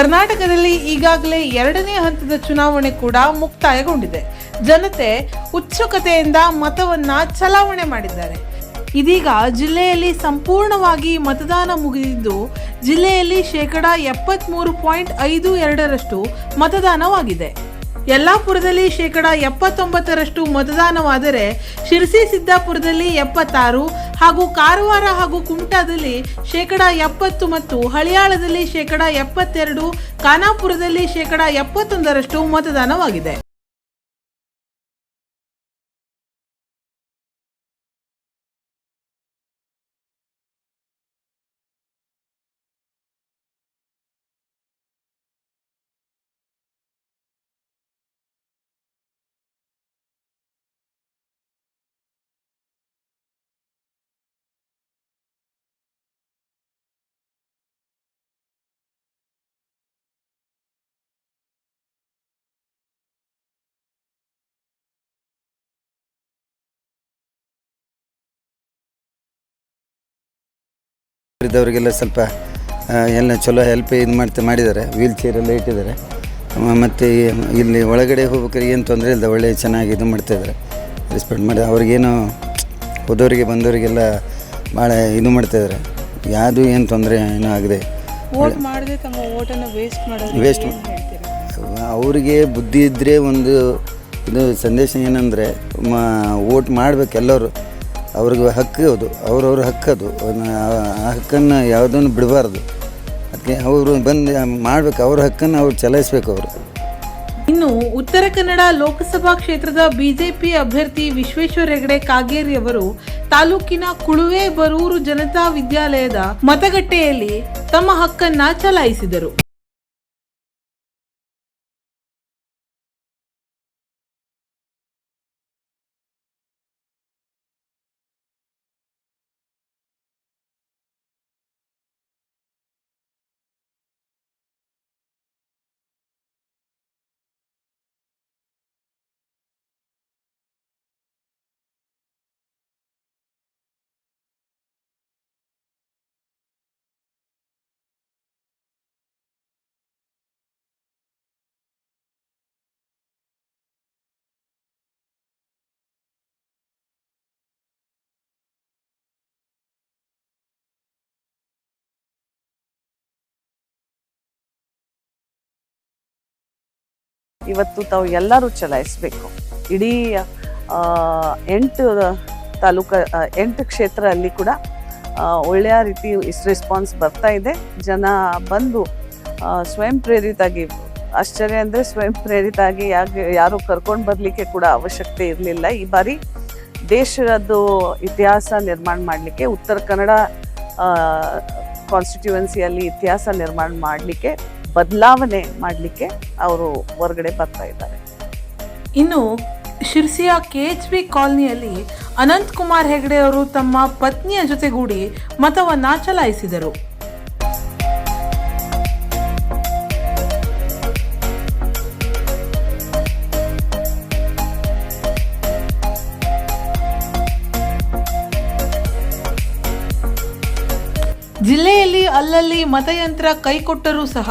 ಕರ್ನಾಟಕದಲ್ಲಿ ಈಗಾಗಲೇ ಎರಡನೇ ಹಂತದ ಚುನಾವಣೆ ಕೂಡ ಮುಕ್ತಾಯಗೊಂಡಿದೆ. ಜನತೆ ಉತ್ಸುಕತೆಯಿಂದ ಮತವನ್ನ ಚಲಾವಣೆ ಮಾಡಿದ್ದಾರೆ. ಇದೀಗ ಜಿಲ್ಲೆಯಲ್ಲಿ ಸಂಪೂರ್ಣವಾಗಿ ಮತದಾನ ಮುಗಿದಿದ್ದು, ಜಿಲ್ಲೆಯಲ್ಲಿ ಶೇಕಡ ಎಪ್ಪತ್ಮೂರು ಪಾಯಿಂಟ್ ಐದು ಎರಡರಷ್ಟು ಮತದಾನವಾಗಿದೆ. ಯಲ್ಲಾಪುರದಲ್ಲಿ ಶೇಕಡ ಎಪ್ಪತ್ತೊಂಬತ್ತರಷ್ಟು ಮತದಾನವಾದರೆ, ಶಿರಸಿ, ಸಿದ್ದಾಪುರದಲ್ಲಿ ಎಪ್ಪತ್ತಾರು ಹಾಗೂ ಕಾರವಾರ ಹಾಗೂ ಕುಮಟಾದಲ್ಲಿ ಶೇಕಡ ಎಪ್ಪತ್ತು ಮತ್ತು ಹಳಿಯಾಳದಲ್ಲಿ ಶೇಕಡ ಎಪ್ಪತ್ತೆರಡು ಖಾನಾಪುರದಲ್ಲಿ ಶೇಕಡ ಎಪ್ಪತ್ತೊಂದರಷ್ಟು ಮತದಾನವಾಗಿದೆ. ಇದ್ದವರಿಗೆಲ್ಲ ಸ್ವಲ್ಪ ಎಲ್ಲ ಚಲೋ ಹೆಲ್ಪ್ ಇದು ಮಾಡ್ತಾ ಮಾಡಿದ್ದಾರೆ. ವೀಲ್ ಚೇರ್ ಎಲ್ಲ ಇಟ್ಟಿದ್ದಾರೆ. ಮತ್ತು ಇಲ್ಲಿ ಒಳಗಡೆ ಹೋಗ್ಬೇಕಾದ್ರೆ ಏನು ತೊಂದರೆ ಇಲ್ಲ ಒಳ್ಳೆ ಚೆನ್ನಾಗಿ ಇದು ಮಾಡ್ತಾಯಿದ್ದಾರೆ ರೆಸ್ಪೆಕ್ಟ್ ಮಾಡಿ ಅವ್ರಿಗೇನು ಹೋದವರಿಗೆ ಬಂದವರಿಗೆಲ್ಲ ಭಾಳ ಇದು ಮಾಡ್ತಾಯಿದ್ದಾರೆ ಯಾವುದು ಏನು ತೊಂದರೆ ಏನೂ ಆಗದೆ. ವೇಸ್ಟ್ ಅವರಿಗೆ ಬುದ್ಧಿ ಇದ್ದರೆ ಒಂದು ಇದು ಸಂದೇಶ ಏನಂದರೆ ಮ ಓಟ್ ಮಾಡ್ಬೇಕು ಎಲ್ಲರೂ. ಅವ್ರಿಗೆ ಹಕ್ಕು ಅದು, ಅವ್ರವ್ರ ಹಕ್ಕು ಅದು. ಅವ್ನ- ಆ ಹಕ್ಕನ್ನು ಯಾವುದನ್ನು ಬಿಡಬಾರ್ದು. ಅದಕ್ಕೆ ಅವರು ಬಂದು ಮಾಡ್ಬೇಕು, ಅವ್ರ ಹಕ್ಕನ್ನು ಅವ್ರು ಚಲಾಯಿಸ್ಬೇಕು ಅವರು. ಇನ್ನು ಉತ್ತರ ಕನ್ನಡ ಲೋಕಸಭಾ ಕ್ಷೇತ್ರದ ಬಿಜೆಪಿ ಅಭ್ಯರ್ಥಿ ವಿಶ್ವೇಶ್ವರ ಹೆಗಡೆ ಕಾಗೇರಿ ಅವರು ತಾಲೂಕಿನ ಕುಳುವೆ ಬರೂರು ಜನತಾ ವಿದ್ಯಾಲಯದ ಮತಗಟ್ಟೆಯಲ್ಲಿ ತಮ್ಮ ಹಕ್ಕನ್ನ ಚಲಾಯಿಸಿದರು. ಇವತ್ತು ತಾವು ಎಲ್ಲರೂ ಚಲಾಯಿಸಬೇಕು. ಇಡೀ ಎಂಟು ತಾಲೂಕ ಎಂಟು ಕ್ಷೇತ್ರ ಅಲ್ಲಿ ಕೂಡ ಒಳ್ಳೆಯ ರೀತಿ ಇಷ್ಟು ರೆಸ್ಪಾನ್ಸ್ ಬರ್ತಾ ಇದೆ. ಜನ ಬಂದು ಸ್ವಯಂ ಪ್ರೇರಿತಾಗಿ, ಆಶ್ಚರ್ಯ ಅಂದರೆ ಸ್ವಯಂ ಪ್ರೇರಿತಾಗಿ ಯಾಕೆ ಯಾರು ಕರ್ಕೊಂಡು ಬರಲಿಕ್ಕೆ ಕೂಡ ಅವಶ್ಯಕತೆ ಇರಲಿಲ್ಲ. ಈ ಬಾರಿ ದೇಶದ್ದು ಇತಿಹಾಸ ನಿರ್ಮಾಣ ಮಾಡಲಿಕ್ಕೆ, ಉತ್ತರ ಕನ್ನಡ ಕಾನ್ಸ್ಟಿಟ್ಯುವೆನ್ಸಿಯಲ್ಲಿ ಇತಿಹಾಸ ನಿರ್ಮಾಣ ಮಾಡಲಿಕ್ಕೆ ಬದಲಾವಣೆ ಮಾಡಲಿಕ್ಕೆ ಅವರು ಹೊರಗಡೆ ಬರ್ತಾ ಇದ್ದಾರೆ. ಇನ್ನು ಶಿರ್ಸಿಯ ಕೆಎಚ್ಬಿ ಕಾಲನಿಯಲ್ಲಿ ಅನಂತ್ ಕುಮಾರ್ ಹೆಗಡೆ ಅವರು ತಮ್ಮ ಪತ್ನಿಯ ಜೊತೆಗೂಡಿ ಮತವನ್ನು ಚಲಾಯಿಸಿದರು. ಜಿಲ್ಲೆಯಲ್ಲಿ ಅಲ್ಲಲ್ಲಿ ಮತಯಂತ್ರ ಕೈಕೊಟ್ಟರೂ ಸಹ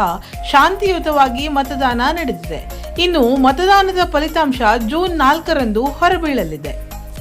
ಶಾಂತಿಯುತವಾಗಿ ಮತದಾನ ನಡೆದಿದೆ. ಇನ್ನು ಮತದಾನದ ಫಲಿತಾಂಶ ಜೂನ್ ನಾಲ್ಕರಂದು ಹೊರಬೀಳಲಿದೆ.